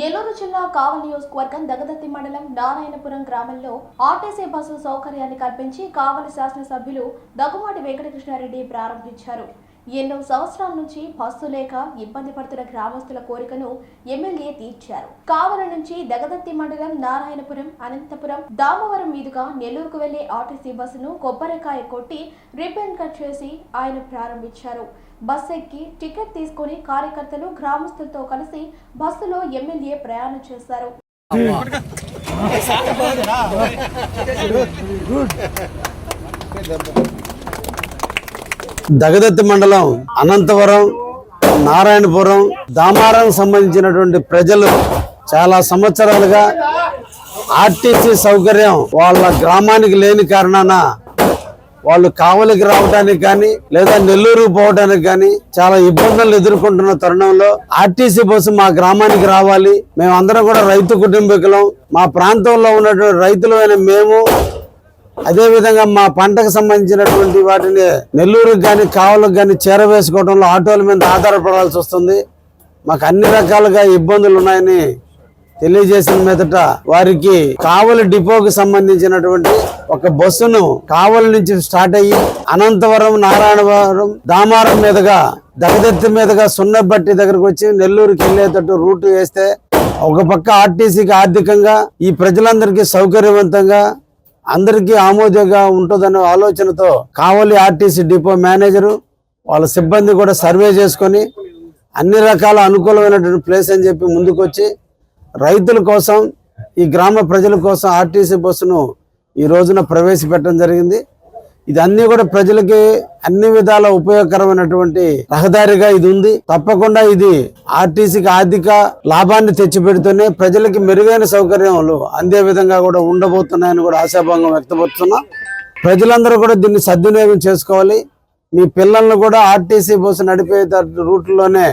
నెల్లూరు జిల్లా కావలి నియోజకవర్గం దగదత్తి మండలం నారాయణపురం గ్రామంలో ఆర్టీసీ బస్సు సౌకర్యాన్ని కల్పించి కావలి శాసనసభ్యులు దగ్గుమాటి వెంకటకృష్ణారెడ్డి ప్రారంభించారు. ఎన్నో సంవత్సరాల నుంచి బస్సు లేక ఇబ్బంది పడుతున్న గ్రామస్తుల కోరికను ఎమ్మెల్యే తీర్చారు. కావలి నుంచి దగదత్తి మండలం నారాయణపురం అనంతపురం దామవరం మీదుగా నెల్లూరుకు వెళ్ళే ఆర్టీసీ బస్సును కొబ్బరికాయ కొట్టి రిబ్బన్ కట్ చేసి ఆయన ప్రారంభించారు. బస్ ఎక్కి టికెట్ తీసుకుని కార్యకర్తలు గ్రామస్తులతో కలిసి బస్సులో ఎమ్మెల్యే ప్రయాణం చేశారు. దగదత్తి మండలం అనంతవరం నారాయణపురం దామారం సంబంధించినటువంటి ప్రజలు చాలా సంవత్సరాలుగా ఆర్టీసీ సౌకర్యం వాళ్ళ గ్రామానికి లేని కారణాన వాళ్ళు కావలికి రావడానికి కానీ లేదా నెల్లూరు పోవడానికి కానీ చాలా ఇబ్బందులు ఎదుర్కొంటున్న తరుణంలో ఆర్టీసీ బస్సు మా గ్రామానికి రావాలి. మేమందరం కూడా రైతు కుటుంబీకులం. మా ప్రాంతంలో ఉన్నటువంటి రైతులమైన మేము అదేవిధంగా మా పంటకు సంబంధించినటువంటి వాటిని నెల్లూరుకి కానీ కావలకు కానీ చేరవేసుకోవడంలో ఆటోల మీద ఆధారపడాల్సి వస్తుంది. మాకు అన్ని రకాలుగా ఇబ్బందులు ఉన్నాయని తెలియజేసిన మీదట వారికి కావలి డిపోకి సంబంధించినటువంటి ఒక బస్సును కావలి నుంచి స్టార్ట్ అయ్యి అనంతవరం నారాయణవరం దామారం మీదుగా దగదత్తి మీదుగా సున్నబట్టి దగ్గరకు వచ్చి నెల్లూరుకి వెళ్ళేటట్టు రూట్ వేస్తే ఒక పక్క ఆర్టీసీకి ఆర్థికంగా ఈ ప్రజలందరికీ సౌకర్యవంతంగా అందరికీ ఆమోదంగా ఉంటుందనే ఆలోచనతో కావలి ఆర్టీసీ డిపో మేనేజరు వాళ్ళ సిబ్బంది కూడా సర్వే చేసుకొని అన్ని రకాల అనుకూలమైనటువంటి ప్లేస్ అని చెప్పి ముందుకొచ్చి రైతుల కోసం ఈ గ్రామ ప్రజల కోసం ఆర్టీసీ బస్సును ఈ రోజున ప్రవేశపెట్టడం జరిగింది. ఇది కూడా ప్రజలకి అన్ని విధాల ఉపయోగకరమైనటువంటి రహదారిగా ఇది ఉంది. తప్పకుండా ఇది ఆర్టీసీకి ఆర్థిక లాభాన్ని తెచ్చిపెడుతూనే ప్రజలకి మెరుగైన సౌకర్యాలు అందే విధంగా కూడా ఉండబోతున్నాయని కూడా ఆశాభంగం వ్యక్తపరుస్తున్నాం. ప్రజలందరూ కూడా దీన్ని సద్వినియోగం చేసుకోవాలి. మీ పిల్లల్ని కూడా ఆర్టీసీ బస్సు నడిపే రూట్లోనే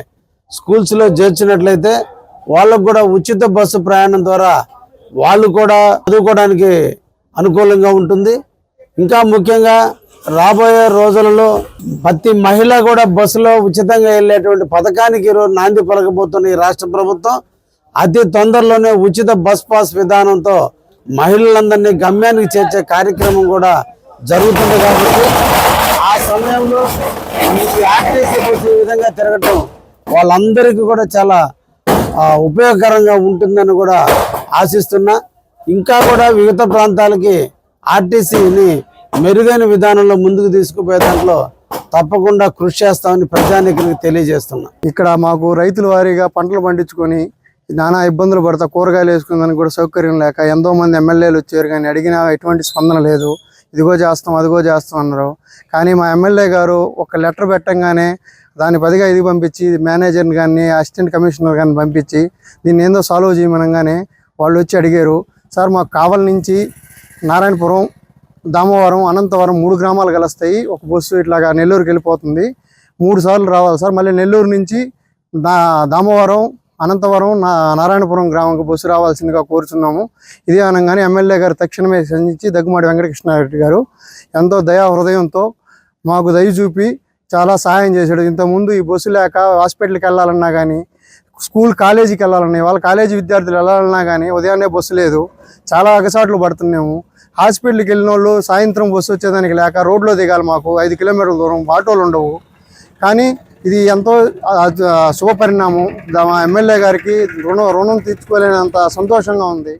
స్కూల్స్లో చేర్చినట్లయితే వాళ్ళకు కూడా ఉచిత బస్సు ప్రయాణం ద్వారా వాళ్ళు కూడా చదువుకోవడానికి అనుకూలంగా ఉంటుంది. ఇంకా ముఖ్యంగా రాబోయే రోజులలో ప్రతి మహిళ కూడా బస్సులో ఉచితంగా వెళ్ళేటువంటి పథకానికి ఈరోజు నాంది పలకబోతున్న ఈ రాష్ట్ర ప్రభుత్వం అతి తొందరలోనే ఉచిత బస్ పాస్ విధానంతో మహిళలందరినీ గమ్యానికి చేర్చే కార్యక్రమం కూడా జరుగుతుంది కాబట్టి ఆ సమయంలో ఆర్టీసీ వచ్చే విధంగా తిరగటం వాళ్ళందరికీ కూడా చాలా ఉపయోగకరంగా ఉంటుందని కూడా ఆశిస్తున్నా. ఇంకా కూడా వివిధ ప్రాంతాలకి ఆర్టీసీని మెరుగైన విధానంలో ముందుకు తీసుకుపోయే దాంట్లో తప్పకుండా కృషి చేస్తామని ప్రజానికి తెలియజేస్తున్నా. ఇక్కడ మాకు రైతుల వారీగా పంటలు పండించుకొని నానా ఇబ్బందులు పడతా కూరగాయలు వేసుకుందానికి కూడా సౌకర్యం లేక ఎంతో మంది ఎమ్మెల్యేలు వచ్చారు కానీ అడిగినా ఎటువంటి స్పందన లేదు. ఇదిగో చేస్తాం అదిగో చేస్తాం అన్నారు. కానీ మా ఎమ్మెల్యే గారు ఒక లెటర్ పెట్టంగానే దాన్ని పదిగా ఇది పంపించి మేనేజర్ని కానీ అసిస్టెంట్ కమిషనర్ కానీ పంపించి దీన్ని ఏందో సాల్వ్ చేయమనగానే వాళ్ళు వచ్చి అడిగారు. సార్ మాకు కావల నుంచి నారాయణపురం దామవరం అనంతవరం మూడు గ్రామాలు కలుస్తాయి. ఒక బస్సు ఇట్లాగా నెల్లూరుకి వెళ్ళిపోతుంది. మూడు సార్లు రావాలి సార్. మళ్ళీ నెల్లూరు నుంచి దా దామవరం అనంతవరం నా నారాయణపురం గ్రామంకి బస్సు రావాల్సిందిగా కోరుచున్నాము. ఇదే అనగానే ఎమ్మెల్యే గారు తక్షణమే సంధించి దగ్గుమాటి వెంకటకృష్ణారెడ్డి గారు ఎంతో దయా హృదయంతో మాకు దయ చూపి చాలా సహాయం చేశాడు. ఇంతకుముందు ఈ బస్సు లేక హాస్పిటల్కి వెళ్ళాలన్నా కానీ స్కూల్ కాలేజీకి వెళ్ళాలన్నా వాళ్ళ కాలేజీ విద్యార్థులు వెళ్ళాలన్నా కానీ ఉదయాన్నే బస్సు లేదు. చాలా అగసాట్లు పడుతున్నాము. హాస్పిటల్కి వెళ్ళిన వాళ్ళు సాయంత్రం బస్సు వచ్చేదానికి లేక రోడ్లో దిగాలి మాకు. ఐదు కిలోమీటర్ల దూరం ఆటోలు ఉండవు. కానీ ఇది ఎంతో శుభపరిణామం. దా- మా ఎమ్మెల్యే గారికి రుణం రుణం తీర్చుకోలేనంత సంతోషంగా ఉంది.